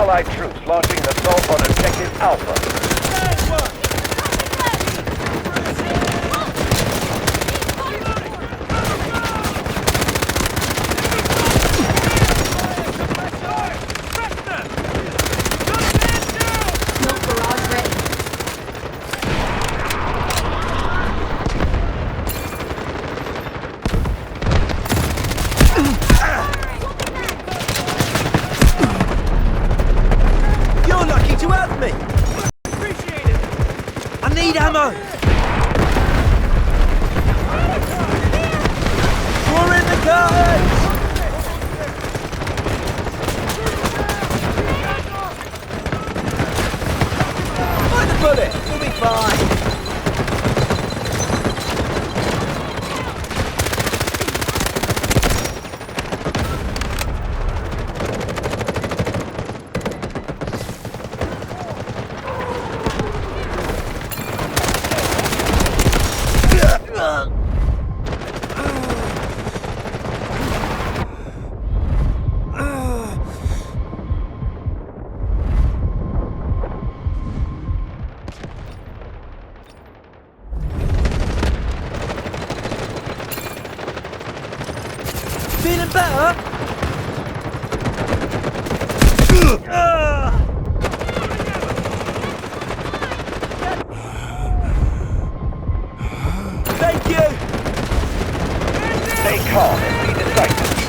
Allied troops launching an assault on objective Alpha. Need ammo. We're in the cars. Find the bullet. You'll be fine. Feeling better? Thank you. Stay calm and